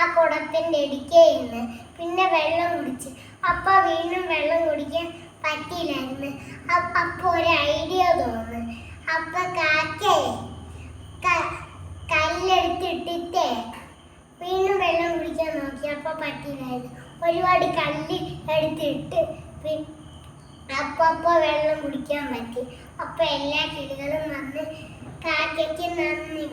ആ കുടത്തിന്റെ ഇടിക്കയിരുന്നു പിന്നെ വെള്ളം കുടിച്ച്. അപ്പ വീണ്ടും വെള്ളം കുടിക്കാൻ പറ്റിയില്ലായിരുന്നു. അപ്പ അപ്പൊ ഒരു ഐഡിയ തോന്നുന്നു അപ്പം കാക്കേ കല്ലെടുത്തിട്ടിട്ടേ വീണ്ടും വെള്ളം കുടിക്കാൻ നോക്കി. അപ്പ പറ്റിയില്ലായിരുന്നു. ഒരുപാട് കല്ല് എടുത്തിട്ട് അപ്പോൾ അപ്പൊ വെള്ളം കുടിക്കാൻ പറ്റി. അപ്പോൾ എല്ലാ കിളികളും വന്ന് കാക്കയ്ക്ക് നന്ദി